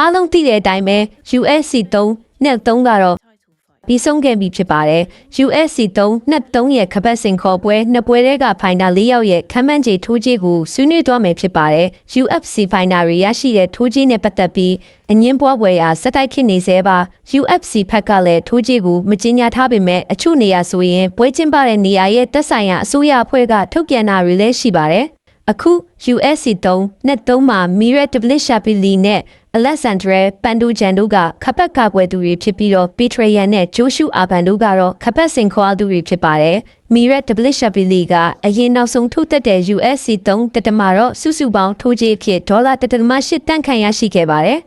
အားလုံးသိတဲ့အတိုင်းပဲ USC 3နဲ့3ကတော့ပြီးဆုံးခဲ့ပြီဖြစ်ပါတယ် USC 3နဲ့3ရဲ့ခပတ်စင်ခေါ်ပွဲနှစ်ပွဲတည်းကဖိုင်နာ၄ယောက်ရဲ့ခမ်းမန်းကြီးထိုးကြီးကိုဆွေးနွေးသွားမယ်ဖြစ်ပါတယ် UFC ဖိုင်နာရီရရှိတဲ့ထိုးကြီးနဲ့ပတ်သက်ပြီးအငင်းပွားပွဲရာစက်တိုက်ဖြစ်နေသေးပါ UFC ဖက်ကလည်းထိုးကြီးကိုမကြီးညာထားပေမဲ့အချို့နေရာဆိုရင်ပွဲကျင်းပတဲ့နေရာရဲ့တက်ဆိုင်ရာအစိုးရအဖွဲ့ကထုတ်ပြန်တာတွေလည်းရှိပါတယ်အခု USC 3နဲ့3မှာ Mira Dvalishvili နဲ့ Alexandre Pandujan တို့ကခပတ်ကာကွယ်သူတွေဖြစ်ပြီးတော့ Petrayan နဲ့ Joshua Aban တို့ကတော့ခပတ်စင်ခေါ်သူတွေဖြစ်ပါတယ်။ Mira Dvalishvili ကအရင်နောက်ဆုံးထုတ်သက်တဲ့ USC 3တက်တမတော့စုစုပေါင်းထိုးကြေးအဖြစ်ဒေါ်လာ1.8တန်ခန့်ရရှိခဲ့ပါတယ်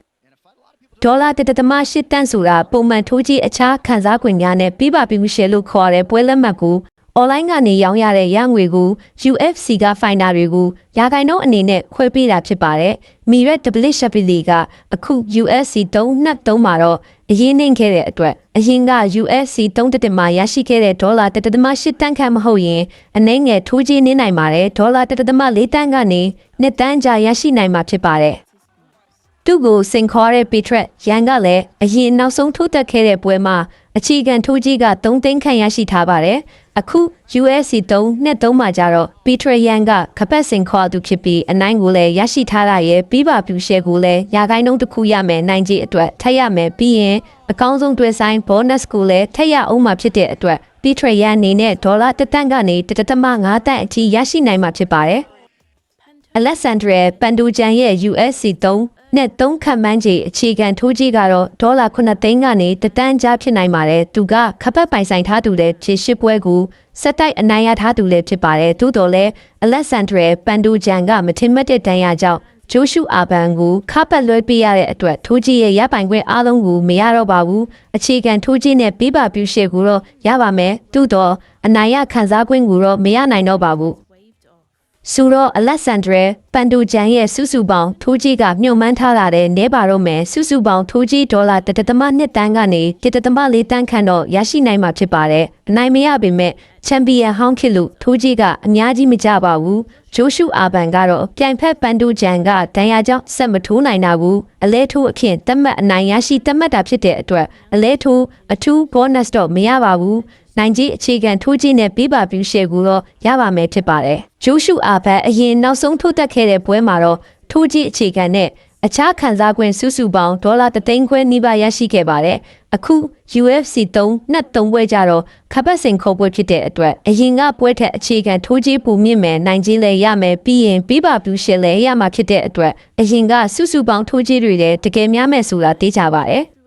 ။ဒေါ်လာ1.8တန်ဆိုတာပုံမှန်ထိုးကြေးအခြားခံစား권များနဲ့ပြပပြမှုရှယ်လို့ခေါ်တဲ့ပွဲလက်မှတ်ကို online ကနေရောင်းရတဲ့ရငွေကို UFC ကဖိုင်နာတွေကိုရာဂိုင်နှုန်းအနေနဲ့ခွဲပေးတာဖြစ်ပါတယ်။ Mirat Dvalishvili ကအခု UFC 3နှစ်3မှာတော့အရင်နှိမ့်ခဲ့တဲ့အတွက်အရင်က UFC 3တက်တက်မှာရရှိခဲ့တဲ့ဒေါ်လာ1.8တန်းခန့်မဟုတ်ရင်အနှဲငယ်ထိုးကြီးနေနိုင်ပါတယ်ဒေါ်လာ1.4တန်းကနေနှစ်တန်းကြာရရှိနိုင်မှာဖြစ်ပါတယ်။ သူ့ကိုစင်ခေါ်တဲ့ပီထရက်ရန်ကလည်းအရင်နောက်ဆုံးထိုးတက်ခဲ့တဲ့ပွဲမှာအခြေခံထိုးကြီးက3သိန်းခန့်ရရှိထားပါတယ်။အခု USC 3နဲ့3မှာကြတော့ပီထရက်ရန်ကခပတ်စင်ခေါ်သူဖြစ်ပြီးအနိုင်ကိုလည်းရရှိထားတာရဲ့ပြီးပါပြူရှဲကိုလည်းရာဂိုင်းနှုန်းတစ်ခုရမယ်နိုင်ကြီးအတွက်ထပ်ရမယ်ပြီးရင်အကောင်းဆုံးတွေ့ဆိုင် bonus ကိုလည်းထပ်ရအောင်မှာဖြစ်တဲ့အတွက်ပီထရက်ရန်အနေနဲ့ဒေါ်လာ1တန်းကနေ1.5တန်းအထိရရှိနိုင်မှာဖြစ်ပါတယ်။ Alexandre Pandujan ရဲ့ USC 3 နဲ့3ခန့်မှန်းကြီးအခြေခံထိုးကြီးကတော့ဒေါ်လာ9သိန်းကနေတတန်းကြားဖြစ်နိုင်ပါတယ်။သူကခပတ်ပိုင်ဆိုင်ထားသူလည်းခြေရှိပွဲကိုစက်တိုက်အနိုင်ရထားသူလည်းဖြစ်ပါတယ်။သို့တော်လည်း Alexandre Pandujan ကမထင်မှတ်တဲ့တန်းရကြောင့်ဂျိုရှုအာဘန်ကိုခပတ်လွှဲပေးရတဲ့အတွက်ထိုးကြီးရဲ့ရပိုင်ခွင့်အားလုံးကိုမရတော့ပါဘူး။အခြေခံထိုးကြီးနဲ့ပေးပါပြူရှေကိုတော့ရပါမယ်။သို့တော်အနိုင်ရခံစား권ကိုတော့မရနိုင်တော့ပါဘူး။ ဆိုတော့ Alexandre ပန်တူဂျန်ရဲ့စုစုပေါင်းထိုးကြီးကမြုံမှန်းထားတာတဲ့နဲပါတော့မယ်စုစုပေါင်းထိုးကြီးဒေါ်လာ1.2တန်းကနေ1.4တန်းခန့်တော့ရရှိနိုင်မှာဖြစ်ပါတယ်အနိုင်မရပေမဲ့ချန်ပီယံဟောင်းခစ်လို့ထိုးကြီးကအများကြီးမကြပါဘူး ဂျိုရှုအာဘန်ကတော့ပြိုင်ဖက်ပန်တူဂျန်ကဒဏ်ရာကြောင့်ဆက်မထိုးနိုင်တာဘူးအလဲထိုးအဖြစ်တက်မှတ်အနိုင်ရရှိတက်မှတ်တာဖြစ်တဲ့အတွက်အလဲထိုးအထူး bonus တော့မရပါဘူးနိုင်ကြီးအခြေခံထိုးကြီးနဲ့ပြပါပြူရှယ်ကိုတော့ရပါမယ်ဖြစ်ပါတယ်။ဂျိုးရှုအာဘတ်အရင်နောက်ဆုံးထိုးတက်ခဲ့တဲ့ပွဲမှာတော့ထိုးကြီးအခြေခံနဲ့ အခြားခံစား권စုစုပေါင်းဒေါ်လာ3သိန်းခွဲနီးပါးရရှိခဲ့ပါတယ်။အခု UFC 3နှစ်3ပွဲကြတော့ခပတ်စင်ခေါ်ပွဲဖြစ်တဲ့အတွက်အရင်ကပွဲထက်အခြေခံထိုးကြီးပူမြင့်မယ်နိုင်ကြီးလည်းရမယ်ပြီးရင်ပြပါပြူရှယ်လည်းရမှာဖြစ်တဲ့အတွက်အရင်ကစုစုပေါင်းထိုးကြီးတွေလည်းတကယ်များမယ်ဆိုတာသိကြပါတယ်။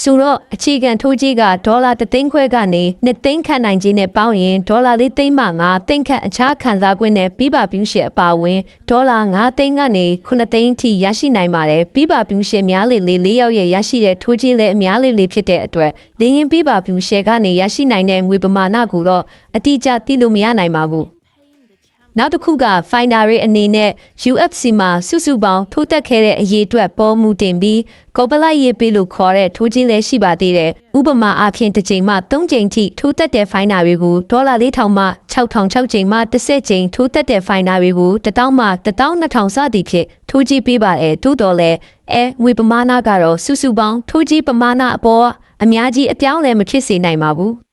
ဆိုတော့အခြေခံထိုးကြီးကဒေါ်လာ3သိန်းခွဲကနေ2သိန်းခန့်နိုင်ခြင်းနဲ့ပေါင်းရင်ဒေါ်လာ4သိန်းမှ9သိန်းခန့်အခြားခံစား권နဲ့ပြီးပါပြူရှယ်အပါအဝင်ဒေါ်လာ9သိန်းကနေ9သိန်းအထိရရှိနိုင်ပါတယ်ပြီးပါပြူရှယ်များလေလေ၄ယောက်ရဲ့ရရှိတဲ့ထိုးကြီးလည်းအများလေးလေးဖြစ်တဲ့အတွက်လင်းရင်ပြီးပါပြူရှယ်ကနေရရှိနိုင်တဲ့ငွေပမာဏကိုတော့အတိအကျသိလို့မရနိုင်ပါဘူး နောက်တစ်ခုက finder ရဲ့အနေနဲ့ UFC မှာစုစုပေါင်းထိုးတက်ခဲ့တဲ့အရေးအတွက်ပေါ်မှုတင်ပြီးကော်ပလိုက်ရေးပေးလို့ခေါ်တဲ့ထိုးကြီးလည်းရှိပါသေးတယ်။ဥပမာအားဖြင့်တစ်ချိန်မှ3ချိန်ထိထိုးတက်တဲ့ finder တွေကိုဒေါ်လာ4000မှ6000 6ချိန်မှ10ချိန်ထိုးတက်တဲ့ finder တွေကို1000မှ12000စသည်ဖြင့်ထိုးကြီးပေးပါအဲသို့တော်လည်းအဲငွေပမာဏကတော့စုစုပေါင်းထိုးကြီးပမာဏအပေါ်အများကြီးအပြောင်းလဲမဖြစ်စေနိုင်ပါဘူး။